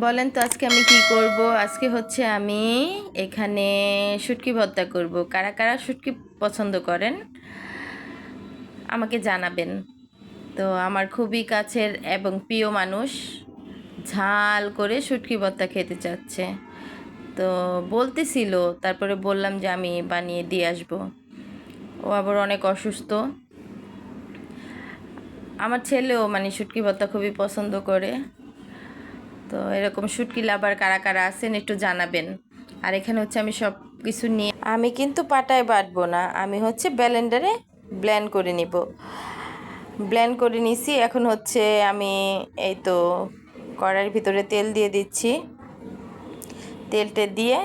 বলেন তো আজকে আমি কি করব? আজকে হচ্ছে আমি এখানে শুটকি ভর্তা করব। কারা কারা শুটকি পছন্দ করেন, আমাকে জানাবেন। তো আমার খুবই কাছের এবং প্রিয় মানুষ ঝাল করে শুটকি ভর্তা খেতে চাচ্ছে। তো বলতেছিল, তারপরে বললাম যে আমি বানিয়ে দিয়ে আসব। ও আবার অনেক অসুস্থ। আমার ছেলেও মানে শুটকি ভর্তা খুবই পছন্দ করে। তো এরকম শুটকি লাভার কারা কারা আছেন একটু জানাবেন। আর এখানে হচ্ছে আমি সব কিছু নিয়ে আমি কিন্তু পাটায় বাটবো না, আমি হচ্ছে ব্লেন্ডারে ব্লেন্ড করে নিব। ব্লেন্ড করে নিছি, এখন হচ্ছে আমি এই তো কড়াইয়ের ভিতরে তেল দিয়ে দিচ্ছি। তেলটা দিয়ে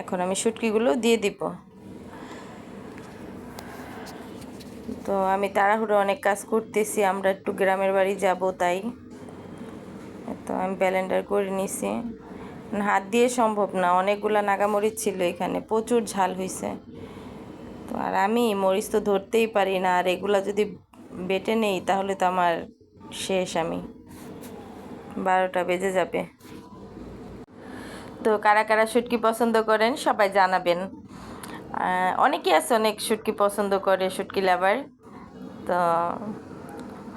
এখন আমি শুটকিগুলো দিয়ে দিব। তো আমি তাড়াহুড়ো অনেক কাজ করতেছি, আমরা একটু গ্রামের বাড়ি যাব তাই। তো আমি ব্যালেন্ডার করে নিছি। হাত দিয়ে সম্ভব না, অনেকগুলো নাগামরিচ ছিল এখানে, প্রচুর ঝাল হয়েছে তো আর আমি মরিচ তো ধরতেই পারি না, আর এগুলা যদি বেটে নেই তাহলে তো আমার শেষ আমি। বারোটা বেজে যাবে। তো কারা কারা শুটকি পছন্দ করেন সবাই জানাবেন। অনেকেই আছে অনেক শুটকি পছন্দ করে, শুটকি লাভার। তো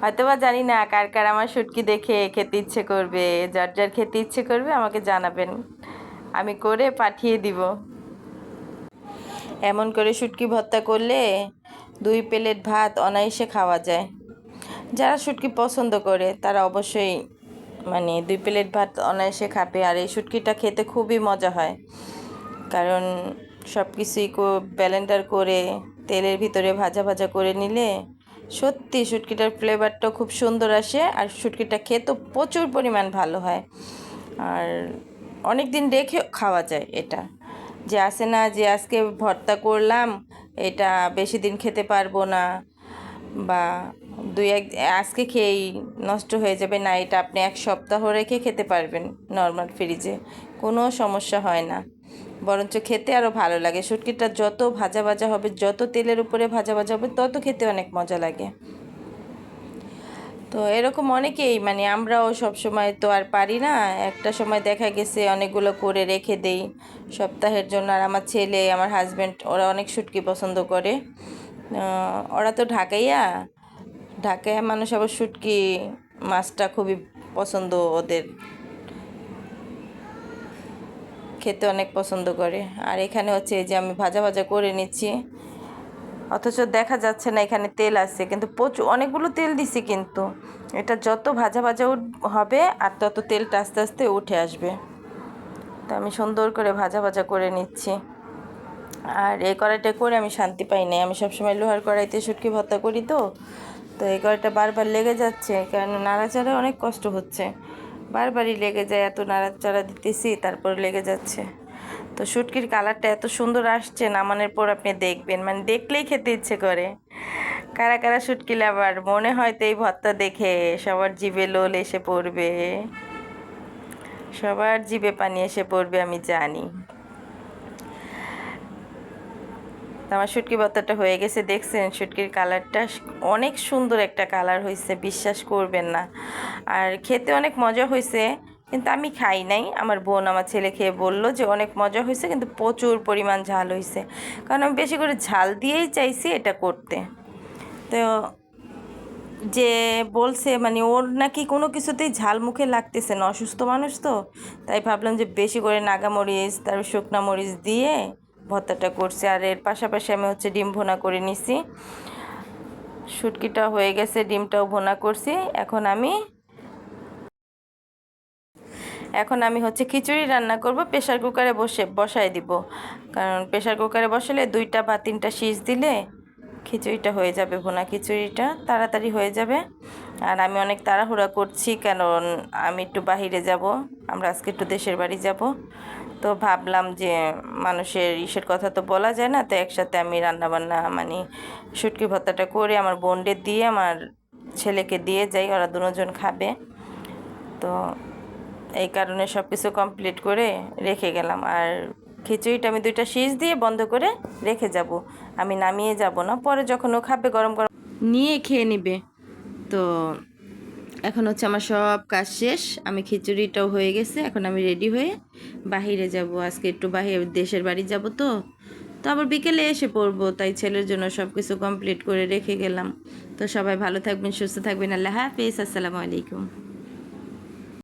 হয়তো বা জানি না কার কার আমার শুটকি দেখে খেতে ইচ্ছে করবে, যার যার খেতে ইচ্ছে করবে আমাকে জানাবেন। আমি করে পাঠিয়ে দিব। এমন করে শুটকি ভর্তা করলে দুই প্লেট ভাত অনায়াসে খাওয়া যায়। যারা শুটকি পছন্দ করে, তারা অবশ্যই মানে দুই প্লেট ভাত অনায়াসে খাবে। আর এই শুটকিটা খেতে খুবই মজা হয়। কারণ সব কিছুই ব্যালেন্ডার করে, তেলের ভিতরে ভাজা ভাজা করে নিলে সত্যি শুটকিটার ফ্লেভারটা খুব সুন্দর আসে আর শুটকিটা খেতেও প্রচুর পরিমাণ ভালো হয়। আর অনেক দিন রেখে খাওয়া যায় এটা। যে আসে না যে আজকে ভর্তা করলাম, এটা বেশি দিন খেতে পারব না বা দুই এক, আজকে খেয়েই নষ্ট হয়ে যাবে না, এটা আপনি এক সপ্তাহ রেখে খেতে পারবেন নর্মাল ফ্রিজে কোনো সমস্যা হয় না। বরঞ্চ খেতে আরও ভালো লাগে। শুটকিটা যত ভাজা ভাজা হবে, যত তেলের উপরে ভাজা ভাজা হবে, তত খেতে অনেক মজা লাগে। তো এরকম অনেকেই মানে আমরাও সব সময় তো আর পারি না। একটা সময় দেখা গেছে অনেকগুলো করে রেখে দেই সপ্তাহের জন্য। আর আমার ছেলে, আমার হাজব্যান্ড ওরা অনেক শুটকি পছন্দ করে। ওরা তো ঢাকাইয়া। ঢাকাইয়া মানুষ আবার শুটকি মাছটা খুবই পছন্দ ওদের। খেতে অনেক পছন্দ করে। আর এখানে হচ্ছে এই যে আমি ভাজা ভাজা করে নিচ্ছি। অথচ দেখা যাচ্ছে না এখানে তেল আছে, কিন্তু প্রচুর, অনেকগুলো তেল দিছি কিন্তু। এটা যত ভাজা ভাজা হবে আর তত তেলটা আস্তে আস্তে উঠে আসবে। তো আমি সুন্দর করে ভাজা ভাজা করে নিচ্ছি। আর এই কড়াইটা করে আমি শান্তি পাই নাই। আমি সবসময় লোহার কড়াইতে শুটকি ভর্তা করি তো। তো এই কড়াইটা বারবার লেগে যাচ্ছে কারণ নাড়াচাড়া অনেক কষ্ট হচ্ছে। বারবারই লেগে যায়, এত নাড়াচাড়া দিতেছি, তারপর লেগে যাচ্ছে। তো শুটকির কালারটা এত সুন্দর আসছে নামানোর পর আপনি দেখবেন। মানে দেখলেই খেতে ইচ্ছে করে। কারা কারা শুটকি লাভার, মনে হয় তো এই ভর্তা দেখে সবার জিভে লোল এসে পড়বে। সবার জিভে পানি এসে পড়বে, আমি জানি। তো আমার শুটকি ভর্তাটা হয়ে গেছে, দেখছেন? শুটকির কালারটা অনেক সুন্দর একটা কালার হয়েছে, বিশ্বাস করবেন না। আর খেতে অনেক মজা হয়েছে, কিন্তু আমি খাই নাই। আমার বোন আমার ছেলে খেয়ে বলল যে অনেক মজা হয়েছে, কিন্তু প্রচুর পরিমাণ ঝাল হয়েছে। কারণ আমি বেশি করে ঝাল দিয়েই চাইছি এটা করতে। তো যে বলছে মানে ওর নাকি কোনো কিছুতেই ঝাল মুখে লাগতেছে না। অসুস্থ মানুষ তো, তাই ভাবলাম যে বেশি করে নাগামরিচ তারপর শুকনা মরিচ দিয়ে ভর্তাটা করছি। আর এর পাশাপাশি আমি হচ্ছে ডিম ভোনা করে নিছি। শুটকিটা হয়ে গেছে, ডিমটাও ভোনা করছি। এখন আমি এখন আমি হচ্ছে খিচুড়ি রান্না করব প্রেশার কুকারে বসে বসাই দিব। কারণ প্রেশার কুকারে বসালে দুইটা বা তিনটা শীষ দিলে খিচুড়িটা হয়ে যাবে, ভোনা খিচুড়িটা তাড়াতাড়ি হয়ে যাবে। আর আমি অনেক তাড়াহুড়া করছি, কারণ আমি একটু বাহিরে যাব, আমরা আজকে একটু দেশের বাড়ি যাব। তো ভাবলাম যে মানুষের ইসের কথা তো বলা যায় না, তো একসাথে আমি রান্নাবান্না মানে শুটকি ভর্তাটা করে আমার বোনদের দিয়ে, আমার ছেলেকে দিয়ে যাই, ওরা দুজন খাবে। তো এই কারণে সব কিছু কমপ্লিট করে রেখে গেলাম। আর খিচুড়িটা আমি দুইটা শীষ দিয়ে বন্ধ করে রেখে যাব। আমি নামিয়ে যাব না, পরে যখন ও খাবে গরম গরম নিয়ে খেয়ে নিবে। তো এখন হচ্ছে আমার সব কাজ শেষ। আমি খিচুড়িটাও হয়ে গেছে, এখন আমি রেডি হয়ে বাহিরে যাব। আজকে একটু বাহিরে, দেশের বাড়ি যাব তো। তো আবার বিকেলে এসে পড়ব, তাই ছেলের জন্য সব কিছু কমপ্লিট করে রেখে গেলাম। তো সবাই ভালো থাকবেন, সুস্থ থাকবেন। আল্লাহ হাফিজ, আসসালামু আলাইকুম।